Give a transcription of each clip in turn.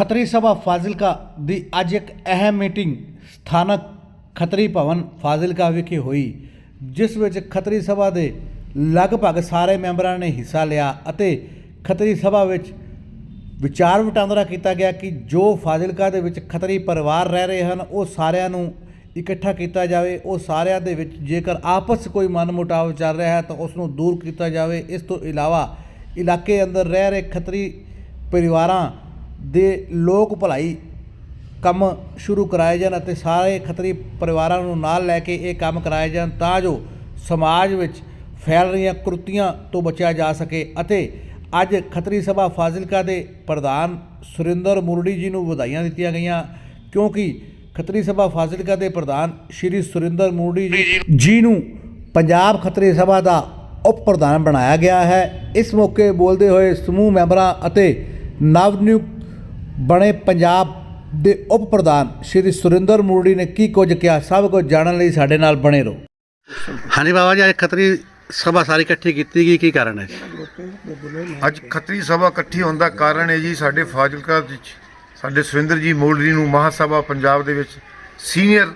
ਖਤਰੀ ਸਭਾ ਫਾਜ਼ਿਲਕਾ ਦੀ ਅੱਜ ਇੱਕ ਅਹਿਮ ਮੀਟਿੰਗ ਸਥਾਨਕ ਖਤਰੀ ਭਵਨ ਫਾਜ਼ਿਲਕਾ ਵਿਖੇ ਹੋਈ, ਜਿਸ ਵਿੱਚ ਖਤਰੀ ਸਭਾ ਦੇ ਲਗਭਗ ਸਾਰੇ ਮੈਂਬਰਾਂ ਨੇ ਹਿੱਸਾ ਲਿਆ ਅਤੇ ਖਤਰੀ ਸਭਾ ਵਿੱਚ ਵਿਚਾਰ ਵਟਾਂਦਰਾ ਕੀਤਾ ਗਿਆ ਕਿ ਜੋ ਫਾਜ਼ਿਲਕਾ ਦੇ ਵਿੱਚ ਖਤਰੀ ਪਰਿਵਾਰ ਰਹਿ ਰਹੇ ਹਨ, ਉਹ ਸਾਰਿਆਂ ਨੂੰ ਇਕੱਠਾ ਕੀਤਾ ਜਾਵੇ। ਉਹ ਸਾਰਿਆਂ ਦੇ ਵਿੱਚ ਜੇਕਰ ਆਪਸ 'ਚ ਕੋਈ ਮਨਮੁਟਾਵ ਚੱਲ ਰਿਹਾ ਹੈ ਤਾਂ ਉਸ ਨੂੰ ਦੂਰ ਕੀਤਾ ਜਾਵੇ। ਇਸ ਤੋਂ ਇਲਾਵਾ ਇਲਾਕੇ ਅੰਦਰ ਰਹਿ ਰਹੇ ਖਤਰੀ ਪਰਿਵਾਰਾਂ ਦੇ ਲੋਕ ਭਲਾਈ ਕੰਮ ਸ਼ੁਰੂ ਕਰਾਏ ਜਾਣ ਅਤੇ ਸਾਰੇ ਖੱਤਰੀ ਪਰਿਵਾਰਾਂ ਨੂੰ ਨਾਲ ਲੈ ਕੇ ਇਹ ਕੰਮ ਕਰਾਏ ਜਾਣ ਤਾਂ ਜੋ ਸਮਾਜ ਵਿੱਚ ਫੈਲ ਰਹੀਆਂ ਕੁਰਤੀਆਂ ਤੋਂ ਬਚਿਆ ਜਾ ਸਕੇ ਅਤੇ ਅੱਜ ਖੱਤਰੀ ਸਭਾ ਫਾਜ਼ਿਲਕਾ ਦੇ ਪ੍ਰਧਾਨ ਸੁਰਿੰਦਰ ਮੁਰੜੀ ਜੀ ਨੂੰ ਵਧਾਈਆਂ ਦਿੱਤੀਆਂ ਗਈਆਂ, ਕਿਉਂਕਿ ਖੱਤਰੀ ਸਭਾ ਫਾਜ਼ਿਲਕਾ ਦੇ ਪ੍ਰਧਾਨ ਸ਼੍ਰੀ ਸੁਰਿੰਦਰ ਮੁਰੜੀ ਜੀ ਜੀ ਨੂੰ ਪੰਜਾਬ ਖੱਤਰੀ ਸਭਾ ਦਾ ਉਪ ਪ੍ਰਧਾਨ ਬਣਾਇਆ ਗਿਆ ਹੈ। ਇਸ ਮੌਕੇ ਬੋਲਦੇ ਹੋਏ ਸਮੂਹ ਮੈਂਬਰਾਂ ਅਤੇ ਨਵ ਨਿਯੁਕਤ ਬਣੇ ਪੰਜਾਬ ਦੇ ਉਪ ਪ੍ਰਧਾਨ ਸ਼੍ਰੀ ਸੁਰਿੰਦਰ ਮੁਰੜੀ ਨੇ ਕੀ ਕੁਝ ਕਿਹਾ? ਸਭ ਕੁਝ ਜਾਣਨ ਲਈ ਸਾਡੇ ਨਾਲ ਬਣੇ ਰਹੋ। ਹਾਂਜੀ ਬਾਬਾ ਜੀ ਅੱਜ ਖੱਤਰੀ ਸਭਾ ਸਾਰੀ ਇਕੱਠੀ ਕੀਤੀ ਗਈ ਕੀ ਕਾਰਨ ਹੈ? ਅੱਜ ਖੱਤਰੀ ਸਭਾ ਇਕੱਠੀ ਹੋਣ ਦਾ ਕਾਰਨ ਹੈ ਜੀ ਸਾਡੇ ਫਾਜ਼ਿਲਕਾ ਵਿੱਚ ਸਾਡੇ ਸੁਰਿੰਦਰ ਜੀ ਮੋਲਰੀ ਨੂੰ ਮਹਾਂ ਸਭਾ ਪੰਜਾਬ ਦੇ ਵਿੱਚ ਸੀਨੀਅਰ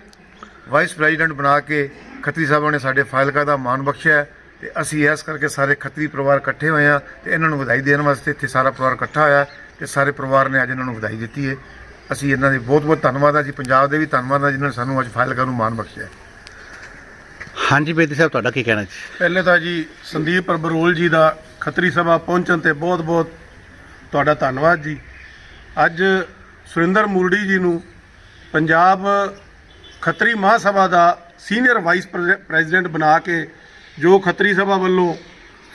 ਵਾਈਸ ਪ੍ਰੈਜ਼ੀਡੈਂਟ ਬਣਾ ਕੇ ਖੱਤਰੀ ਸਭਾ ਨੇ ਸਾਡੇ ਫਾਜ਼ਿਲਕਾ ਦਾ ਮਾਣ ਬਖਸ਼ਿਆ ਹੈ ਤੇ ਅਸੀਂ ਇਸ ਕਰਕੇ ਸਾਰੇ ਖੱਤਰੀ ਪਰਿਵਾਰ ਇਕੱਠੇ ਹੋਏ ਆ ਤੇ ਇਹਨਾਂ ਨੂੰ ਵਧਾਈ ਦੇਣ ਵਾਸਤੇ ਇੱਥੇ ਸਾਰਾ ਪਰਿਵਾਰ ਇਕੱਠਾ ਹੋਇਆ ਹੈ। ਤੇ ਸਾਰੇ ਪਰਿਵਾਰ ਨੇ ਅੱਜ ਇਹਨਾਂ ਨੂੰ ਵਧਾਈ ਦਿੱਤੀ ਹੈ। ਅਸੀਂ ਇਹਨਾਂ ਦੇ ਬਹੁਤ ਬਹੁਤ ਧੰਨਵਾਦ ਆ ਜੀ। ਪੰਜਾਬ ਦੇ ਵੀ ਧੰਨਵਾਦ ਆ ਜਿਨ੍ਹਾਂ ਨੇ ਸਾਨੂੰ ਅੱਜ ਫਾਜ਼ਿਲਕਾ ਨੂੰ ਮਾਣ ਬਖਸ਼ਿਆ। ਹਾਂਜੀ ਬੇਦੀ ਸਾਹਿਬ ਤੁਹਾਡਾ ਕੀ ਕਹਿਣਾ ਜੀ? ਪਹਿਲੇ ਤਾਂ ਜੀ ਸੰਦੀਪ ਬਰੋਲ ਜੀ ਦਾ ਖੱਤਰੀ ਸਭਾ ਪਹੁੰਚਣ ਤੇ ਬਹੁਤ-ਬਹੁਤ ਤੁਹਾਡਾ ਧੰਨਵਾਦ ਜੀ। ਅੱਜ ਸੁਰਿੰਦਰ ਮੂਰੜੀ ਜੀ ਨੂੰ ਪੰਜਾਬ ਖੱਤਰੀ ਮਹਾਸਭਾ ਦਾ ਸੀਨੀਅਰ ਵਾਈਸ ਪ੍ਰੈਜ਼ੀ- ਪ੍ਰੈਜ਼ੀਡੈਂਟ ਬਣਾ ਕੇ ਜੋ ਖੱਤਰੀ ਸਭਾ ਵੱਲੋਂ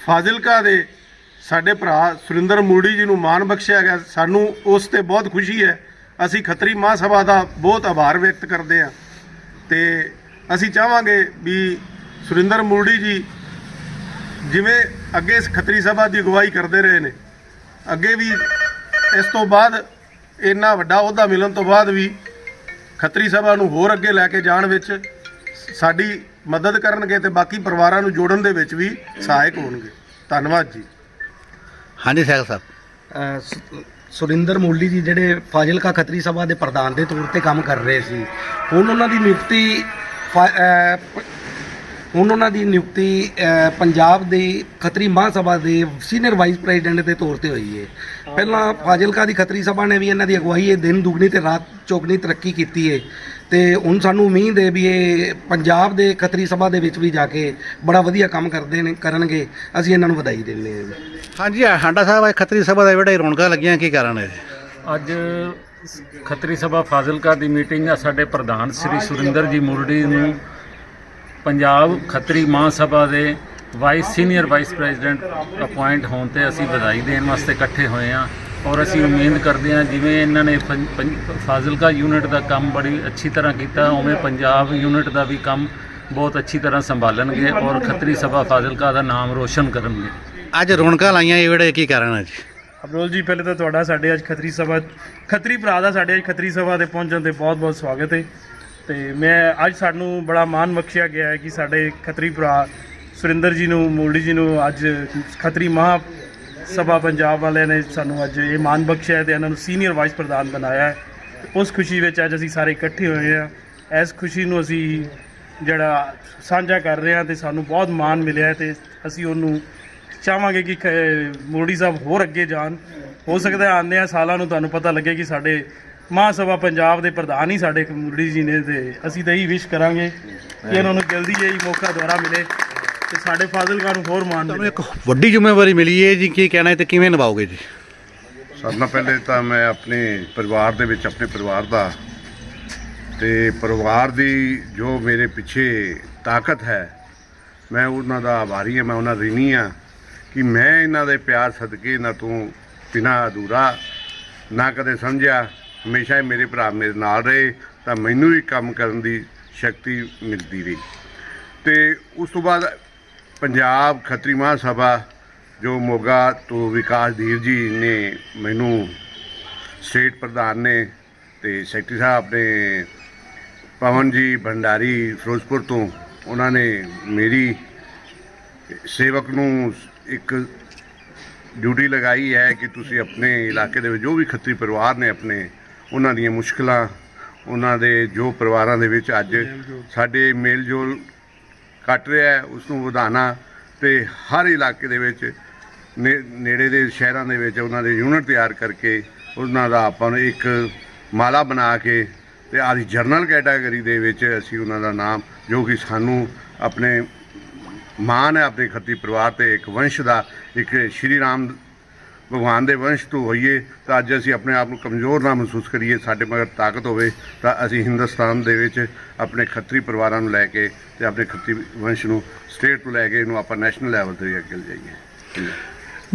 ਫਾਜ਼ਿਲਕਾ ਦੇ ਸਾਡੇ ਭਰਾ ਸੁਰਿੰਦਰ ਮੂਰੜੀ ਜੀ ਨੂੰ ਮਾਣ ਬਖਸ਼ਿਆ ਗਿਆ। ਸਾਨੂੰ ਉਸ ਤੇ ਬਹੁਤ ਖੁਸ਼ੀ ਹੈ। ਅਸੀਂ ਖੱਤਰੀ ਮਹਾਸਭਾ ਦਾ ਬਹੁਤ ਆਭਾਰ ਵਿਅਕਤ ਕਰਦੇ ਹਾਂ। ਤੇ ਅਸੀਂ ਚਾਹਾਂਗੇ ਵੀ ਸੁਰਿੰਦਰ ਮੂਰੜੀ ਜੀ ਜਿਵੇਂ ਅੱਗੇ ਇਸ ਖੱਤਰੀ ਸਭਾ ਦੀ ਅਗਵਾਈ ਕਰਦੇ ਰਹੇ ਨੇ, ਅੱਗੇ ਵੀ ਇਸ ਤੋਂ ਬਾਅਦ ਇੰਨਾ ਵੱਡਾ ਅਹੁਦਾ ਮਿਲਣ ਤੋਂ ਬਾਅਦ ਵੀ ਖੱਤਰੀ ਸਭਾ ਨੂੰ ਹੋਰ ਅੱਗੇ ਲੈ ਕੇ ਜਾਣ ਵਿੱਚ ਸਾਡੀ ਮਦਦ ਕਰਨਗੇ ਤੇ ਬਾਕੀ ਪਰਿਵਾਰਾਂ ਨੂੰ ਜੋੜਨ ਦੇ ਵਿੱਚ ਵੀ ਸਹਾਇਕ ਹੋਣਗੇ। ਧੰਨਵਾਦ ਜੀ। ਹਾਂਜੀ ਸਹਿਲ ਸਾਹਿਬ। ਅਹ ਸ- ਸੁਰਿੰਦਰ ਮੋਲੀ ਜੀ ਜਿਹੜੇ ਫਾਜ਼ਿਲਕਾ ਖੱਤਰੀ ਸਭਾ ਦੇ ਪ੍ਰਧਾਨ ਦੇ ਤੌਰ ਤੇ ਕੰਮ ਕਰ ਰਹੇ ਸੀ ਹੁਣ ਉਹਨਾਂ ਦੀ ਨਿਯੁਕਤੀ ਫਾ- ਅਹ ਪ- ਹੁਣ ਉਹਨਾਂ ਦੀ ਨਿਯੁਕਤੀ ਅਹ, ਪੰਜਾਬ ਦੀ ਖੱਤਰੀ ਮਹਾਸਭਾ ਦੇ ਸੀਨੀਅਰ ਵਾਈਸ ਪ੍ਰੈਜ਼ੀਡੈਂਟ ਦੇ ਤੌਰ ਤੇ ਹੋਈ ਹੈ ਪਹਿਲਾਂ ਫਾਜ਼ਿਲਕਾ ਦੀ ਖੱਤਰੀ ਸਭਾ ਨੇ ਵੀ ਇਹਨਾਂ ਦੀ ਅਗਵਾਈ ਇਹ ਦਿਨ ਦੁਗਣੀ ਤੇ ਰਾਤ ਚੌਗਣੀ ਤਰੱਕੀ ਕੀਤੀ ਹੈ ਤੇ ਹੁਣ ਸਾਨੂੰ ਉਮੀਦ ਹੈ ਵੀ ਇਹ ਪੰਜਾਬ ਦੇ ਖੱਤਰੀ ਸਭਾ ਦੇ ਵਿੱਚ ਵੀ ਜਾ ਕੇ ਬੜਾ ਵਧੀਆ ਕੰਮ ਕਰਦੇ ਨੇ ਕਰਨਗੇ। ਅਸੀਂ ਇਹਨਾਂ ਨੂੰ ਵਧਾਈ ਦਿੰਦੇ ਹਾਂ ਜੀ। ਹਾਂਜੀ ਹਾਂਡਾ ਸਾਹਿਬ ਅੱਜ ਖੱਤਰੀ ਸਭਾ ਦਾ ਬੜਾ ਰੌਣਕਾਂ ਲੱਗੀਆਂ ਕੀ ਕਾਰਨ ਹੈ? ਅੱਜ ਖੱਤਰੀ ਸਭਾ ਫਾਜ਼ਿਲਕਾ ਦੀ ਮੀਟਿੰਗ ਆ ਸਾਡੇ ਪ੍ਰਧਾਨ ਸ੍ਰੀ ਸੁਰਿੰਦਰ ਜੀ ਮੁਰੜੀ ਨੂੰ ਪੰਜਾਬ ਖੱਤਰੀ ਮਹਾਸਭਾ ਦੇ vice senior vice president appoint ਹੋਣ ਤੇ ਅਸੀਂ ਵਧਾਈ ਦੇਣ ਵਾਸਤੇ ਇਕੱਠੇ ਹੋਏ ਹਾਂ। ਔਰ ਅਸੀਂ ਉਮੀਦ ਕਰਦੇ ਹਾਂ ਜਿਵੇਂ ਇਹਨਾਂ ਨੇ ਪੰ- ਪੰ- ਫਾਜ਼ਿਲਕਾ ਯੂਨਿਟ ਦਾ ਕੰਮ ਬੜੀ ਅੱਛੀ ਤਰ੍ਹਾਂ ਕੀਤਾ ਉਵੇਂ ਪੰਜਾਬ ਯੂਨਿਟ ਦਾ ਵੀ ਕੰਮ ਬਹੁਤ ਅੱਛੀ ਤਰ੍ਹਾਂ ਸੰਭਾਲਣਗੇ ਔਰ ਖੱਤਰੀ ਸਭਾ ਫਾਜ਼ਿਲਕਾ ਦਾ ਨਾਮ ਰੋਸ਼ਨ ਕਰਨਗੇ। ਅੱਜ ਰੌਣਕਾਂ ਲਾਈਆਂ ਇਹ ਬੜੇ ਕੀ ਕਾਰਨ ਹੈ ਜੀ ਅਬਰੋਲ ਜੀ ਪਹਿਲੇ ਤਾਂ ਤੁਹਾਡਾ ਸਾਡੇ ਅੱਜ ਖੱਤਰੀ ਸਭਾ ਖੱਤਰੀ ਭਰਾ ਦਾ ਸਾਡੇ ਅੱਜ ਖੱਤਰੀ ਸਭਾ ਦੇ ਪਹੁੰਚਣ ਤੇ ਬਹੁਤ-ਬਹੁਤ ਸਵਾਗਤ ਹੈ। ਤੇ ਮੈਂ ਅੱਜ ਸਾਨੂੰ ਬੜਾ ਮਾਣ ਬਖਸ਼ਿਆ ਗਿਆ ਹੈ ਕਿ ਸਾਡੇ ਖੱਤਰੀ ਭਰਾ ਸੁਰਿੰਦਰ ਜੀ ਨੂੰ ਮੋੜੀ ਜੀ ਨੂੰ ਅੱਜ ਖੱਤਰੀ ਮਹਾ ਸਭਾ ਪੰਜਾਬ ਵਾਲਿਆਂ ਨੇ ਸਾਨੂੰ ਅੱਜ ਇਹ ਮਾਣ ਬਖਸ਼ਿਆ ਤੇ ਇਹਨਾਂ ਨੂੰ ਸੀਨੀਅਰ ਵਾਈਸ ਪ੍ਰਧਾਨ ਬਣਾਇਆ ਹੈ। ਉਸ ਖੁਸ਼ੀ ਵਿੱਚ ਅੱਜ ਅਸੀਂ ਸਾਰੇ ਇਕੱਠੇ ਹੋਏ ਹਾਂ। ਇਸ ਖੁਸ਼ੀ ਨੂੰ ਅਸੀਂ ਜਿਹੜਾ ਸਾਂਝਾ ਕਰ ਰਹੇ ਹਾਂ ਤੇ ਸਾਨੂੰ ਬਹੁਤ ਮਾਣ ਮਿਲਿਆ ਤੇ ਅਸੀਂ ਉਹਨੂੰ ਚਾਹਾਂਗੇ ਕਿ ਮੋੜੀ ਸਾਹਿਬ ਹੋਰ ਅੱਗੇ ਜਾਣ। ਹੋ ਸਕਦਾ ਆਉਂਦੇ ਆ ਸਾਲਾਂ ਨੂੰ ਤੁਹਾਨੂੰ ਪਤਾ ਲੱਗੇ ਕਿ ਸਾਡੇ ਮਹਾਸਭਾ ਪੰਜਾਬ ਦੇ ਪ੍ਰਧਾਨ ਹੀ ਸਾਡੇ ਮੋੜੀ ਜੀ ਨੇ ਤੇ ਅਸੀਂ ਤਾਂ ਇਹੀ ਵਿਸ਼ ਕਰਾਂਗੇ ਕਿ ਇਹਨਾਂ ਨੂੰ ਜਲਦੀ ਜਿਹੀ ਮੌਕਾ ਦੁਆਰਾ ਮਿਲੇ। ਤੇ ਸਾਡੇ ਫਾਜ਼ਿਲਕਾ ਨੂੰ ਹੋਰ ਮਾਣ ਤੁਹਾਨੂੰ ਮਿਲੇ। ਇੱਕ ਵੱਡੀ ਜ਼ਿੰਮੇਵਾਰੀ ਮਿਲੀ ਹੈ ਜੀ ਕੀ ਕਹਿਣਾ ਹੈ ਤੇ ਕਿਵੇਂ ਨਿਭਾਓਗੇ ਜੀ? ਸਭ ਨਾਲ ਪਹਿਲੇ ਤਾਂ ਮੈਂ ਆਪਣੇ ਪਰਿਵਾਰ ਦੇ ਵਿੱਚ ਆਪਣੇ ਪਰਿਵਾਰ ਦਾ ਤੇ ਪਰਿਵਾਰ ਦੀ ਜੋ ਮੇਰੇ ਪਿੱਛੇ ਤਾਕਤ ਹੈ ਮੈਂ ਉਹਨਾਂ ਦਾ ਆਭਾਰੀ ਹਾਂ ਮੈਂ ਉਹਨਾਂ ਦਾ ਰਿਣੀ ਹਾਂ ਕਿ ਮੈਂ ਇਹਨਾਂ ਦੇ ਪਿਆਰ ਸਦਕੇ ਇਹਨਾਂ ਤੋਂ ਬਿਨਾਂ ਅਧੂਰਾ ਨਾ ਕਦੇ ਸਮਝਿਆ। ਹਮੇਸ਼ਾ ਹੀ ਮੇਰੇ ਭਰਾ ਮੇਰੇ ਨਾਲ ਰਹੇ ਤਾਂ ਮੈਨੂੰ ਵੀ ਕੰਮ ਕਰਨ ਦੀ ਸ਼ਕਤੀ ਮਿਲਦੀ ਰਹੀ। ਤੇ ਉਸ ਤੋਂ ਬਾਅਦ ਪੰਜਾਬ ਖੱਤਰੀ ਮਹਾਸਭਾ ਜੋ ਮੋਗਾ ਤੋਂ ਵਿਕਾਸ ਧੀਰ ਜੀ ਨੇ ਮੈਨੂੰ ਸਟੇਟ ਪ੍ਰਧਾਨ ਨੇ ਤੇ ਸੈਕਟਰੀ ਸਾਹਿਬ ਨੇ ਪਵਨ ਜੀ ਭੰਡਾਰੀ ਫਿਰੋਜ਼ਪੁਰ ਤੋਂ ਉਹਨਾਂ ਨੇ ਮੇਰੀ ਸੇਵਕ ਨੂੰ ਇੱਕ ਡਿਊਟੀ ਲਗਾਈ ਹੈ ਕਿ ਤੁਸੀਂ ਆਪਣੇ ਇਲਾਕੇ ਦੇ ਵਿੱਚ ਜੋ ਵੀ ਖੱਤਰੀ ਪਰਿਵਾਰ ਨੇ ਆਪਣੇ ਉਹਨਾਂ ਦੀਆਂ ਮੁਸ਼ਕਲਾਂ ਉਹਨਾਂ ਦੇ ਜੋ ਪਰਿਵਾਰਾਂ ਦੇ ਵਿੱਚ ਅੱਜ ਸਾਡੇ ਮੇਲ ਜੋਲ ਘਟ ਰਿਹਾ ਹੈ ਉਸ ਨੂੰ ਵਧਾਉਣਾ ਤੇ ਹਰ ਇਲਾਕੇ ਦੇ ਵਿੱਚ ਨੇੜੇ ਦੇ ਸ਼ਹਿਰਾਂ ਦੇ ਵਿੱਚ ਉਹਨਾਂ ਦੇ ਯੂਨਿਟ ਤਿਆਰ ਕਰਕੇ ਉਹਨਾਂ ਦਾ ਆਪਾਂ ਨੂੰ ਇੱਕ ਮਾਲਾ ਬਣਾ ਕੇ ਤੇ ਆਦੀ ਜਰਨਲ ਕੈਟਾਗਰੀ ਦੇ ਵਿੱਚ ਅਸੀਂ ਉਹਨਾਂ ਦਾ ਨਾਮ, ਜੋ ਕਿ ਸਾਨੂੰ ਆਪਣੇ ਮਾਣ ਹੈ, ਆਪਣੇ ਖੱਤੀ ਪਰਿਵਾਰ ਤੇ ਇੱਕ ਵੰਸ਼ ਦਾ, ਇੱਕ ਸ਼੍ਰੀ ਰਾਮ ਭਗਵਾਨ ਦੇ ਵੰਸ਼ ਤੋਂ ਹੋਈਏ ਤਾਂ ਅੱਜ ਅਸੀਂ ਆਪਣੇ ਆਪ ਨੂੰ ਕਮਜ਼ੋਰ ਨਾ ਮਹਿਸੂਸ ਕਰੀਏ ਸਾਡੇ ਮਗਰ ਤਾਕਤ ਹੋਵੇ ਤਾਂ ਅਸੀਂ ਹਿੰਦੁਸਤਾਨ ਦੇ ਵਿੱਚ ਆਪਣੇ ਖੱਤਰੀ ਪਰਿਵਾਰਾਂ ਨੂੰ ਲੈ ਕੇ ਤੇ ਆਪਣੇ ਖੱਤੀ ਵੰਸ਼ ਨੂੰ ਸਟੇਟ ਤੋਂ ਲੈ ਕੇ ਇਹਨੂੰ ਆਪਾਂ ਨੈਸ਼ਨਲ ਲੈਵਲ ਤੇ ਅੱਗੇ ਲਿਜਾਈਏ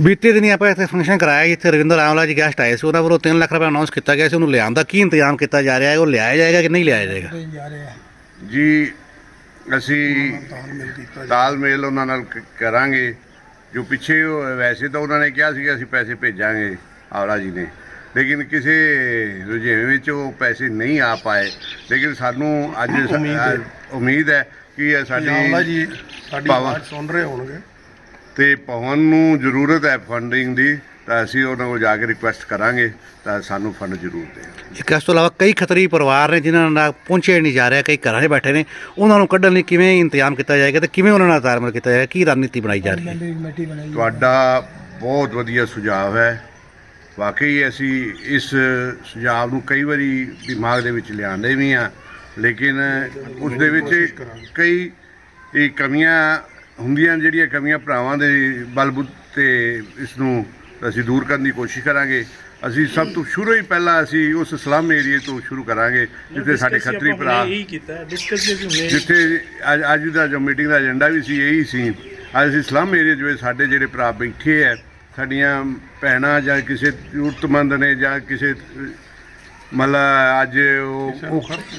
ਬੀਤੇ ਦਿਨੀ ਆਪਾਂ ਇੱਥੇ ਫੰਕਸ਼ਨ ਕਰਾਇਆ ਇੱਥੇ ਰਵਿੰਦਰ ਆਮਲਾ ਜੀ ਗੈਸਟ ਆਏ ਸੀ ਉਹਨਾਂ ਵੱਲੋਂ 3 ਲੱਖ ਰੁਪਏ ਅਨਾਉਂਸ ਕੀਤਾ ਗਿਆ ਸੀ ਉਹਨੂੰ ਲਿਆਉਣ ਦਾ ਕੀ ਇੰਤਜ਼ਾਮ ਕੀਤਾ ਜਾ ਰਿਹਾ ਹੈ ਉਹ ਲਿਆਇਆ ਜਾਏਗਾ ਕਿ ਨਹੀਂ ਲਿਆਇਆ ਜਾਏਗਾ? ਜੀ ਅਸੀਂ ਤਾਲਮੇਲ ਉਹਨਾਂ ਨਾਲ ਕਰਾਂਗੇ। ਜੋ ਪਿੱਛੇ ਵੈਸੇ ਤਾਂ ਉਹਨਾਂ ਨੇ ਕਿਹਾ ਸੀ ਕਿ ਅਸੀਂ ਪੈਸੇ ਭੇਜਾਂਗੇ ਆਵਲਾ ਜੀ ਨੇ। ਲੇਕਿਨ ਕਿਸੇ ਰੁਝੇਵੇਂ ਵਿੱਚ ਉਹ ਪੈਸੇ ਨਹੀਂ ਆ ਪਾਏ। ਲੇਕਿਨ ਸਾਨੂੰ ਅੱਜ ਉਮੀਦ ਹੈ। ਕਿ ਸਾਡੀ ਜੀ ਸਾਡੀ ਆਵਾਜ਼ ਸੁਣ ਰਹੇ ਹੋਣਗੇ। ਤੇ ਪਵਨ ਨੂੰ ਜ਼ਰੂਰਤ ਹੈ ਫੰਡਿੰਗ ਦੀ। ਤਾਂ ਅਸੀਂ ਉਹਨਾਂ ਕੋਲ ਜਾ ਕੇ ਰਿਕੁਐਸਟ ਕਰਾਂਗੇ ਤਾਂ ਸਾਨੂੰ ਫੰਡ ਜ਼ਰੂਰ ਦੇਣ। ਇੱਕ ਇਸ ਤੋਂ ਇਲਾਵਾ ਕਈ ਖਤਰੀ ਪਰਿਵਾਰ ਨੇ ਜਿਨ੍ਹਾਂ ਨਾਲ ਪਹੁੰਚਿਆ ਨਹੀਂ ਜਾ ਰਿਹਾ ਕਈ ਘਰਾਂ 'ਚ ਬੈਠੇ ਨੇ ਉਹਨਾਂ ਨੂੰ ਕੱਢਣ ਲਈ ਕਿਵੇਂ ਇੰਤਜ਼ਾਮ ਕੀਤਾ ਜਾਏਗਾ ਤੇ ਕਿਵੇਂ ਉਹਨਾਂ ਨਾਲ ਤਾਲਮੇਲ ਕੀਤਾ ਜਾਏਗਾ ਕੀ ਰਣਨੀਤੀ ਬਣਾਈ ਜਾ ਰਹੀ ਹੈ? ਤੁਹਾਡਾ ਬਹੁਤ ਵਧੀਆ ਸੁਝਾਅ ਹੈ। ਵਾਕਈ ਅਸੀਂ ਇਸ ਸੁਝਾਅ ਨੂੰ ਕਈ ਵਾਰੀ ਦਿਮਾਗ ਦੇ ਵਿੱਚ ਲਿਆਂਦੇ ਵੀ ਆ ਲੇਕਿਨ ਉਸ ਦੇ ਵਿੱਚ ਕਈ ਇਹ ਕਮੀਆਂ ਹੁੰਦੀਆਂ ਜਿਹੜੀਆਂ ਕਮੀਆਂ ਭਰਾਵਾਂ ਦੇ ਬਲਬੁੱਤ ਤੇ ਇਸ ਨੂੰ ਅਸੀਂ ਦੂਰ ਕਰਨ ਦੀ ਕੋਸ਼ਿਸ਼ ਕਰਾਂਗੇ। ਅਸੀਂ ਸਭ ਤੋਂ ਸ਼ੁਰੂ ਹੀ ਪਹਿਲਾਂ ਅਸੀਂ ਉਸ ਸਲਮ ਏਰੀਏ ਤੋਂ ਸ਼ੁਰੂ ਕਰਾਂਗੇ ਜਿੱਥੇ ਸਾਡੇ ਖੱਤਰੀ ਭਰਾ ਜਿੱਥੇ ਅੱਜ ਅੱਜ ਦਾ ਜੋ ਮੀਟਿੰਗ ਦਾ ਏਜੰਡਾ ਵੀ ਸੀ ਇਹੀ ਸੀ। ਅੱਜ ਅਸੀਂ ਸਲਮ ਏਰੀਆ ਜਿਵੇਂ ਸਾਡੇ ਜਿਹੜੇ ਭਰਾ ਬੈਠੇ ਹੈ ਸਾਡੀਆਂ ਭੈਣਾਂ ਜਾਂ ਕਿਸੇ ਜ਼ਰੂਰਤਮੰਦ ਨੇ ਜਾਂ ਕਿਸੇ ਮਤਲਬ ਅੱਜ ਉਹ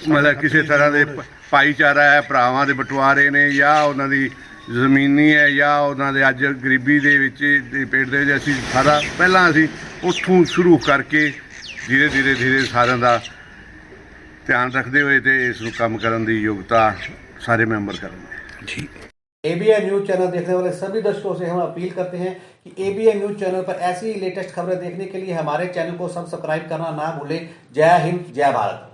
ਮਤਲਬ ਕਿਸੇ ਤਰ੍ਹਾਂ ਦੇ ਭਾਈਚਾਰਾ ਹੈ ਭਰਾਵਾਂ ਦੇ ਬਟਵਾਰੇ ਨੇ ਜਾਂ ਉਹਨਾਂ ਦੀ ਜ਼ਮੀਨੀ ਹੈ ਜਾਂ ਉਹਨਾਂ ਦੇ ਅੱਜ ਗਰੀਬੀ ਦੇ ਵਿੱਚ ਦੇ ਪੇਟ ਦੇ ਵਿੱਚ ਅਸੀਂ ਸਾਰਾ ਪਹਿਲਾਂ ਅਸੀਂ ਉੱਥੋਂ ਸ਼ੁਰੂ ਕਰਕੇ ਧੀਰੇ ਧੀਰੇ ਧੀਰੇ ਸਾਰਿਆਂ ਦਾ ਧਿਆਨ ਰੱਖਦੇ ਹੋਏ ਤੇ ਇਸ ਨੂੰ ਕੰਮ ਕਰਨ ਦੀ ਯੋਗਤਾ ਸਾਰੇ ਮੈਂਬਰ ਕਰਨਗੇ जी एबीएन न्यूज चैनल देखने वाले सभी दर्शकों से हम अपील करते हैं कि एबीएन न्यूज चैनल पर ऐसी ही लेटेस्ट खबरें देखने के लिए हमारे चैनल को सब्सक्राइब करना ना भूलें जय हिंद जय भारत